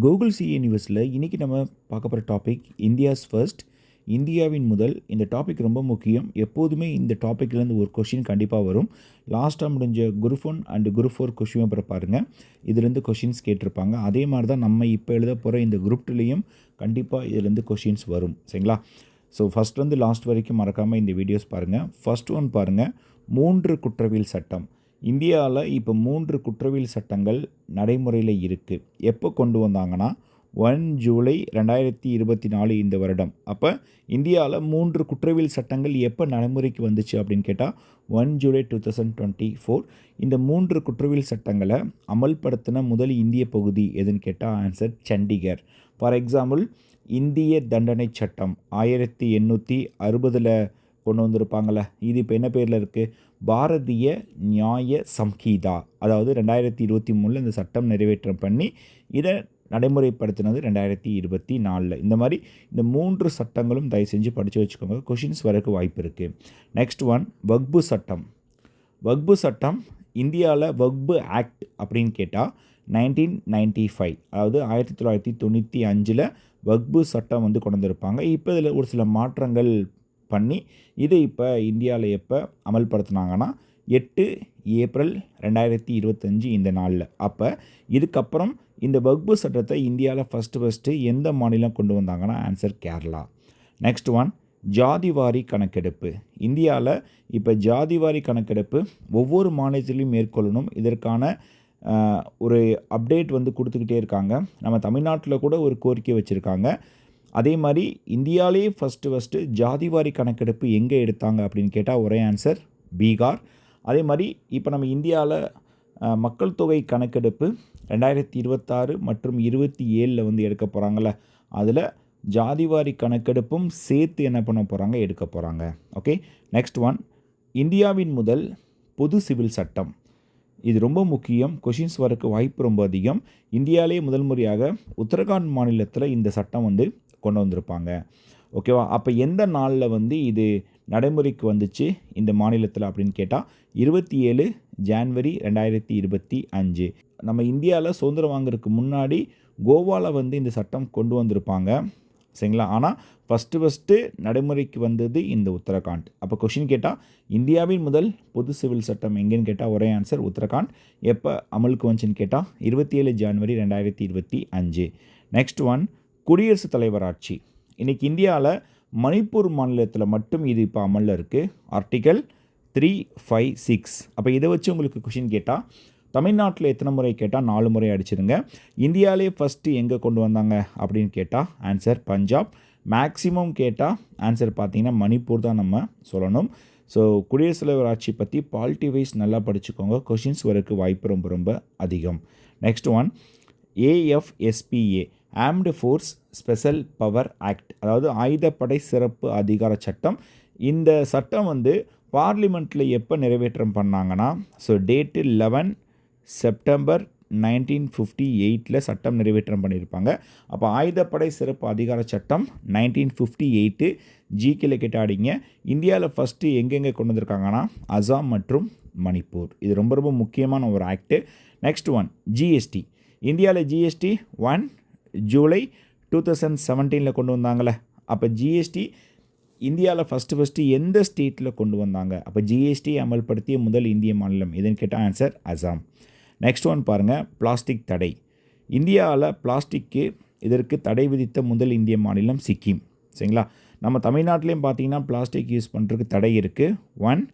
Google C யூனிவர்ஸில் இன்றைக்கி நம்ம பார்க்க போகிற டாபிக் இந்தியாஸ் ஃபர்ஸ்ட் இந்தியாவின் முதல். இந்த டாபிக் ரொம்ப முக்கியம். எப்போதுமே இந்த டாப்பிக்லேருந்து ஒரு கொஷின் கண்டிப்பாக வரும். லாஸ்ட்டாக முடிஞ்ச group one and group four question அப்புறம் பாருங்கள் இதுலேருந்து கொஷின்ஸ் கேட்டிருப்பாங்க. அதே மாதிரி தான் நம்ம இப்போ எழுத போகிற இந்த குரூப் டூலேயும் கண்டிப்பாக இதுலேருந்து கொஷின்ஸ் வரும். சரிங்களா? ஸோ ஃபஸ்ட்லேருந்து லாஸ்ட் வரைக்கும் மறக்காமல் இந்த வீடியோஸ் பாருங்கள் ஃபஸ்ட் ஒன் பாருங்கள் மூன்று குற்றவியல் சட்டம். இந்தியாவில் இப்போ மூன்று குற்றவியல் சட்டங்கள் நடைமுறையில் இருக்குது எப்போ கொண்டு வந்தாங்கன்னா ஒன் ஜூலை ரெண்டாயிரத்தி இருபத்தி நாலு இந்த வருடம். அப்போ இந்தியாவில் மூன்று குற்றவியல் சட்டங்கள் எப்போ நடைமுறைக்கு வந்துச்சு அப்படின்னு கேட்டால் one July two thousand twenty four இந்த மூன்று குற்றவியல் சட்டங்களை அமல்படுத்தின முதல் இந்திய பகுதி எதுன்னு கேட்டால் ஆன்சர் சண்டிகர். ஃபார் எக்ஸாம்பிள் இந்திய தண்டனை சட்டம் ஆயிரத்தி எண்ணூற்றி அறுபதில் கொண்டு வந்திருப்பாங்களே இது இப்போ என்ன பேரில் இருக்குது பாரதிய நியாய சம்ஹீதா. அதாவது ரெண்டாயிரத்தி இருபத்தி மூணில் இந்த சட்டம் நிறைவேற்றம் பண்ணி இதை நடைமுறைப்படுத்தினது ரெண்டாயிரத்தி இருபத்தி நாலில் இந்த மாதிரி இந்த மூன்று சட்டங்களும் தயவு செஞ்சு படித்து வச்சுக்கோங்க. கொஷின்ஸ் வரக்கு வாய்ப்பு இருக்குது நெக்ஸ்ட் ஒன் வக்பு சட்டம். வக்பு சட்டம் இந்தியாவில் வக்பு ஆக்ட் அப்படின்னு கேட்டால் நைன்டீன் நைன்ட்டி ஃபைவ் அதாவது ஆயிரத்தி தொள்ளாயிரத்தி தொண்ணூற்றி அஞ்சில் வக்பு சட்டம் வந்து கொண்டு வந்திருப்பாங்க. இப்போ இதில் ஒரு சில மாற்றங்கள் பண்ணி இதை இப்போ இந்தியாவில் எப்போ அமல்படுத்தினாங்கன்னா எட்டு ஏப்ரல் ரெண்டாயிரத்தி இருபத்தஞ்சி இந்த நாளில். அப்போ இதுக்கப்புறம் இந்த வக்பு சட்டத்தை இந்தியாவில் ஃபஸ்ட்டு ஃபஸ்ட்டு எந்த மாநிலம் கொண்டு வந்தாங்கன்னா ஆன்சர் கேரளா. நெக்ஸ்ட் ஒன் ஜாதிவாரி கணக்கெடுப்பு. இந்தியாவில் இப்போ ஜாதிவாரி கணக்கெடுப்பு ஒவ்வொரு மாநிலத்திலையும் மேற்கொள்ளணும். இதற்கான ஒரு அப்டேட் வந்து கொடுத்துக்கிட்டே இருக்காங்க. நம்ம தமிழ்நாட்டில் கூட ஒரு கோரிக்கை வச்சுருக்காங்க. அதே மாதிரி இந்தியாவிலே ஃபஸ்ட்டு ஃபஸ்ட்டு ஜாதிவாரி கணக்கெடுப்பு எங்கே எடுத்தாங்க அப்படின்னு கேட்டால் ஒரே ஆன்சர் பீகார். அதே மாதிரி இப்போ நம்ம இந்தியாவில் மக்கள் தொகை கணக்கெடுப்பு ரெண்டாயிரத்தி இருபத்தாறு மற்றும் இருபத்தி ஏழில் வந்து எடுக்க போகிறாங்கள அதில் ஜாதிவாரி கணக்கெடுப்பும் சேர்த்து என்ன பண்ண போகிறாங்க எடுக்க போகிறாங்க ஓகே நெக்ஸ்ட் ஒன் இந்தியாவின் முதல் பொது சிவில் சட்டம். இது ரொம்ப முக்கியம். கொஷின்ஸ் வரக்கு வாய்ப்பு ரொம்ப அதிகம். இந்தியாவிலே முதல் முறையாக உத்தரகாண்ட் மாநிலத்தில் இந்த சட்டம் வந்து கொண்டு வந்திருப்பாங்க. ஓகேவா அப்போ எந்த நாளில் வந்து இது நடைமுறைக்கு வந்துச்சு இந்த மாநிலத்தில் அப்படின்னு கேட்டால் இருபத்தி ஏழு ஜான்வரி ரெண்டாயிரத்தி இருபத்தி அஞ்சு. நம்ம இந்தியாவில் சுதந்திரம் வாங்குறதுக்கு முன்னாடி கோவாவில் வந்து இந்த சட்டம் கொண்டு வந்திருப்பாங்க. சரிங்களா? ஆனால் ஃபஸ்ட்டு ஃபஸ்ட்டு நடைமுறைக்கு வந்தது இந்த உத்தரகாண்ட். அப்போ கொஷின் கேட்டால் இந்தியாவின் முதல் பொது சிவில் சட்டம் எங்கேன்னு கேட்டால் ஒரே ஆன்சர் உத்தரகாண்ட். எப்போ அமலுக்கு வந்துச்சுன்னு கேட்டால் இருபத்தி ஏழு ஜான்வரி ரெண்டாயிரத்தி இருபத்தி அஞ்சு. நெக்ஸ்ட் ஒன் குடியரசுத் தலைவர் ஆட்சி இன்றைக்கி இந்தியாவில் மணிப்பூர் மாநிலத்தில் மட்டும் இது இப்போ அமலில் இருக்குது ஆர்டிக்கல் த்ரீ ஃபைவ் சிக்ஸ் அப்போ இதை வச்சு உங்களுக்கு கொஷின் கேட்டால் தமிழ்நாட்டில் எத்தனை முறை கேட்டால் நாலு முறை அடிச்சிருங்க. இந்தியாவிலே ஃபஸ்ட்டு எங்கே கொண்டு வந்தாங்க அப்படின்னு கேட்டால் ஆன்சர் பஞ்சாப். மேக்ஸிமம் கேட்டால் ஆன்சர் பார்த்தீங்கன்னா மணிப்பூர் தான் நம்ம சொல்லணும். ஸோ குடியரசுத் தலைவர் ஆட்சி பற்றி பாலிட்டி வைஸ் நல்லா படிச்சுக்கோங்க. கொஷின்ஸ் வரக்கு வாய்ப்பு ரொம்ப ரொம்ப அதிகம். Next one AFSPA armed force special power act அதாவது ஆயுதப்படை சிறப்பு அதிகார சட்டம். இந்த சட்டம் வந்து பார்லிமெண்ட்டில் எப்போ நிறைவேற்றம் பண்ணாங்கன்னா so date eleven September nineteen fifty எயிட்டில் சட்டம் நிறைவேற்றம் பண்ணியிருப்பாங்க. அப்போ ஆயுதப்படை சிறப்பு அதிகார சட்டம் நைன்டீன் ஃபிஃப்டி எயிட்டு ஜிகேல கேட்டாடிங்க இந்தியாவில் ஃபஸ்ட்டு எங்கெங்கே கொண்டு வந்திருக்காங்கன்னா அசாம் மற்றும் மணிப்பூர். இது ரொம்ப ரொம்ப முக்கியமான ஒரு ஆக்ட்டு நெக்ஸ்ட் ஒன் ஜிஎஸ்டி இந்தியாவில் GST one July two thousand செவன்டீனில் கொண்டு வந்தாங்களே. அப்போ ஜிஎஸ்டி இந்தியாவில் ஃபஸ்ட்டு ஃபஸ்ட்டு எந்த ஸ்டேட்டில் கொண்டு வந்தாங்க? அப்போ ஜிஎஸ்டி அமல்படுத்திய முதல் இந்திய மாநிலம் இதுன்னு கேட்டால் ஆன்சர் அசாம். நெக்ஸ்ட் ஒன் பாருங்கள் பிளாஸ்டிக் தடை. இந்தியாவில் பிளாஸ்டிக்கு இதற்கு தடை விதித்த முதல் இந்திய மாநிலம் சிக்கிம். சரிங்களா? நம்ம தமிழ்நாட்டிலையும் பார்த்தீங்கன்னா பிளாஸ்டிக் யூஸ் பண்ணுறதுக்கு தடை இருக்குது ஒன்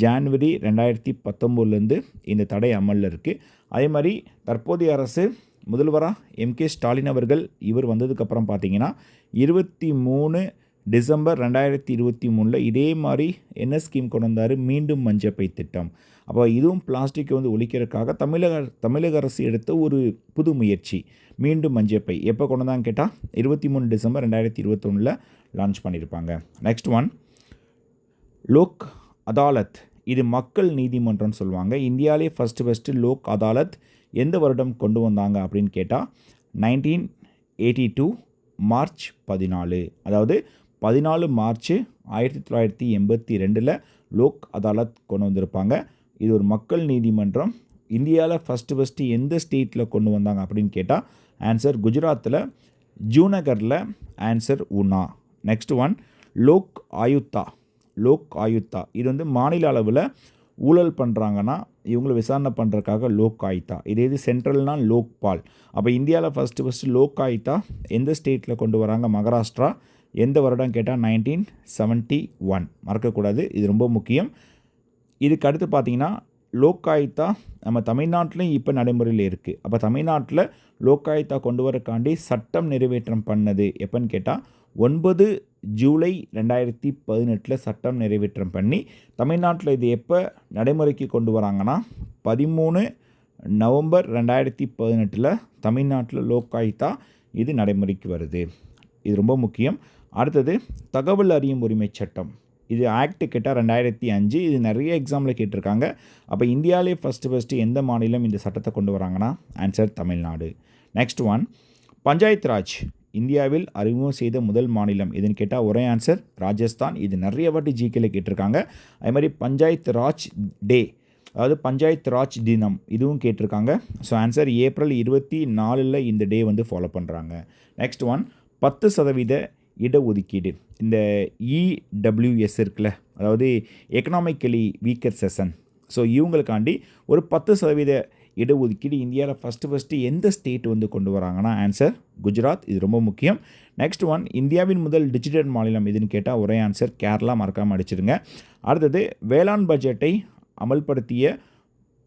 ஜான்வரி ரெண்டாயிரத்தி பத்தொம்போதுலேருந்து இந்த தடை அமலில் இருக்குது அதே மாதிரி தற்போதைய அரசு முதல்வராக எம்கே ஸ்டாலின் அவர்கள் இவர் வந்ததுக்கப்புறம் பார்த்தீங்கன்னா இருபத்தி மூணு டிசம்பர் ரெண்டாயிரத்தி இருபத்தி மூணில் இதே மாதிரி என்ன ஸ்கீம் கொண்டு வந்தார்? மீண்டும் மஞ்சப்பை திட்டம். அப்போ இதுவும் பிளாஸ்டிக்கை வந்து ஒழிக்கிறதுக்காக தமிழக தமிழக அரசு எடுத்த ஒரு புது முயற்சி. மீண்டும் மஞ்சப்பை எப்போ கொண்டு வந்தாங்க கேட்டால் இருபத்தி மூணு டிசம்பர் ரெண்டாயிரத்தி இருபத்தொன்னில் லான்ச் பண்ணியிருப்பாங்க நெக்ஸ்ட் ஒன் லோக் அதாலத் இது மக்கள் நீதிமன்றம்னு சொல்லுவாங்க. இந்தியாவிலே ஃபஸ்ட்டு ஃபஸ்ட்டு லோக் அதாலத் எந்த வருடம் கொண்டு வந்தாங்க அப்படின்னு கேட்டால் நைன்டீன் எயிட்டி டூ மார்ச் பதினாலு. அதாவது பதினாலு மார்ச் ஆயிரத்தி தொள்ளாயிரத்தி எண்பத்தி ரெண்டில் லோக் அதாலத் கொண்டு வந்திருப்பாங்க. இது ஒரு மக்கள் நீதிமன்றம். இந்தியாவில் ஃபஸ்ட்டு ஃபஸ்ட்டு எந்த ஸ்டேட்டில் கொண்டு வந்தாங்க அப்படின்னு கேட்டால் ஆன்சர் குஜராத்தில் ஜூனகரில் answer Una next one Lok Ayukta Lok Ayukta. இது வந்து மாநில அளவில் ஊழல் பண்ணுறாங்கன்னா இவங்களை விசாரணை பண்ணுறதுக்காக லோக் ஆயுத்தா. இதே இது சென்ட்ரல்னா லோக்பால் அப்போ இந்தியாவில் ஃபஸ்ட்டு ஃபஸ்ட்டு லோக் ஆயுத்தா எந்த ஸ்டேட்டில் கொண்டு வராங்க? மகாராஷ்டிரா. எந்த வருடம் கேட்டால் நைன்டீன் செவன்ட்டி ஒன் மறக்கக்கூடாது இது ரொம்ப முக்கியம். இதுக்கு அடுத்து பார்த்தீங்கன்னா லோக்காயுத்தா நம்ம தமிழ்நாட்டிலையும் இப்போ நடைமுறையில் இருக்குது அப்போ தமிழ்நாட்டில் லோக்காயுத்தா கொண்டு வரக்காண்டி சட்டம் நிறைவேற்றம் பண்ணது எப்போன்னு கேட்டால் ஒன்பது ஜூலை ரெண்டாயிரத்தி பதினெட்டில் சட்டம் நிறைவேற்றம் பண்ணி தமிழ்நாட்டில் இது எப்போ நடைமுறைக்கு கொண்டு வராங்கன்னா பதிமூணு நவம்பர் ரெண்டாயிரத்தி பதினெட்டில் தமிழ்நாட்டில் லோக்காயுத்தா இது நடைமுறைக்கு வருது. இது ரொம்ப முக்கியம். அடுத்தது தகவல் அறியும் உரிமை சட்டம். இது ஆக்ட் கேட்டால் ரெண்டாயிரத்தி அஞ்சு. இது நிறைய எக்ஸாமில் கேட்டிருக்காங்க. அப்போ இந்தியாவிலே ஃபஸ்ட்டு ஃபஸ்ட்டு எந்த மாநிலம் இந்த சட்டத்தை கொண்டு வராங்கன்னா answer Tamil Nadu. Next one Panchayat Raj. இந்தியாவில் அறிமுகம் செய்த முதல் மாநிலம் இதுன்னு கேட்டால் ஒரே ஆன்சர் ராஜஸ்தான். இது நிறைய வாட்டி ஜிகேல கேட்டிருக்காங்க. அதே மாதிரி பஞ்சாயத் ராஜ் டே அதாவது பஞ்சாயத் ராஜ் தினம் இதுவும் கேட்டிருக்காங்க. ஸோ ஆன்சர் ஏப்ரல் இருபத்தி நாலில் இந்த டே வந்து ஃபாலோ பண்ணுறாங்க நெக்ஸ்ட் ஒன் பத்து சதவீத இடஒதுக்கீடு. இந்த இடபிள்யூஎஸ் இருக்குல்ல அதாவது எக்கனாமிக்கலி வீக்கர் செஷன் ஸோ இவங்களுக்காண்டி ஒரு பத்து சதவீத இடஒதுக்கீடு இந்தியாவில் ஃபஸ்ட்டு ஃபஸ்ட்டு எந்த ஸ்டேட் வந்து கொண்டு வராங்கன்னா ஆன்சர் குஜராத். இது ரொம்ப முக்கியம். நெக்ஸ்ட் ஒன் இந்தியாவின் முதல் டிஜிட்டல் மாநிலம் இதுன்னு கேட்டால் ஒரே ஆன்சர் கேரளா. மறக்காமல் அடிச்சிருங்க அடுத்தது வேளாண் பட்ஜெட்டை அமல்படுத்திய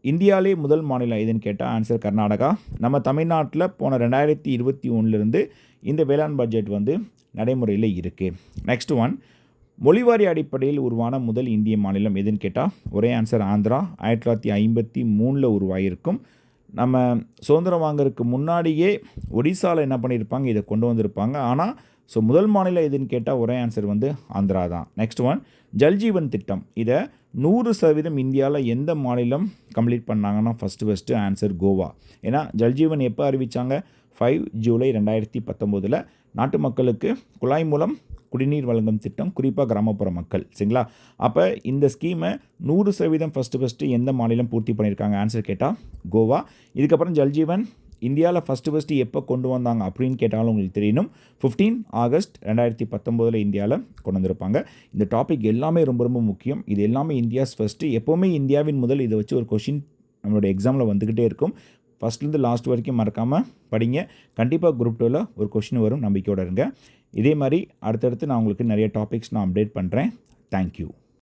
இந்தியாவிலே முதல் மாநிலம் எதுன்னு கேட்டால் ஆன்சர் கர்நாடகா. நம்ம தமிழ்நாட்டில் போன ரெண்டாயிரத்தி இருபத்தி ஒன்றுலேருந்து இந்த வேளாண் பட்ஜெட் வந்து நடைமுறையில் இருக்குது நெக்ஸ்ட் ஒன் மொழிவாரி அடிப்படையில் உருவான முதல் இந்திய மாநிலம் எதுன்னு கேட்டால் ஒரே ஆன்சர் ஆந்திரா. ஆயிரத்தி தொள்ளாயிரத்தி ஐம்பத்தி மூணில் உருவாகியிருக்கும் நம்ம சுதந்திரம் வாங்கிறதுக்கு முன்னாடியே ஒடிசாவில் என்ன பண்ணியிருப்பாங்க இதை கொண்டு வந்திருப்பாங்க. ஆனால் ஸோ முதல் மாநிலம் எதுன்னு கேட்டால் ஒரே ஆன்சர் வந்து ஆந்திரா தான். நெக்ஸ்ட் ஒன் ஜல்ஜீவன் திட்டம். இதை நூறு சதவீதம் இந்தியாவில் எந்த மாநிலம் கம்ப்ளீட் பண்ணாங்கன்னா ஃபஸ்ட்டு ஃபஸ்ட்டு ஆன்சர் கோவா. ஏன்னா ஜல்ஜீவன் எப்போ அறிவித்தாங்க ஃபைவ் ஜூலை ரெண்டாயிரத்தி பத்தொம்போதில். நாட்டு மக்களுக்கு குழாய் மூலம் குடிநீர் வழங்கும் திட்டம் குறிப்பாக கிராமப்புற மக்கள் சரிங்களா? அப்போ இந்த ஸ்கீமை நூறு சதவீதம் ஃபஸ்ட்டு ஃபஸ்ட்டு எந்த மாநிலம் பூர்த்தி பண்ணியிருக்காங்க? ஆன்சர் கேட்டால் கோவா. இதுக்கப்புறம் ஜல்ஜீவன் இந்தியாவில் ஃபஸ்ட்டு ஃபஸ்ட்டு எப்போ கொண்டு வந்தாங்க அப்படின்னு கேட்டாலும் உங்களுக்கு தெரியணும். ஃபிஃப்டீன் ஆகஸ்ட் ரெண்டாயிரத்தி பத்தொம்போதில் இந்தியாவில் கொண்டு வந்திருப்பாங்க. இந்த டாபிக் எல்லாமே ரொம்ப ரொம்ப முக்கியம். இது எல்லாமே இந்தியாஸ் ஃபஸ்ட்டு எப்போவுமே இந்தியாவின் முதல் இதை வச்சு ஒரு கொஷின் நம்மளோட எக்ஸாமில் வந்துக்கிட்டே இருக்கும். ஃபஸ்ட்லேருந்து லாஸ்ட் வரைக்கும் மறக்காமல் படிங்க. கண்டிப்பாக குரூப் டூவில் ஒரு கொஷின் வரும். நம்பிக்கையோடு இருங்க. இதே மாதிரி அடுத்தடுத்து நான் உங்களுக்கு நிறைய டாபிக்ஸ் நான் அப்டேட் பண்ணுறேன் தேங்க்யூ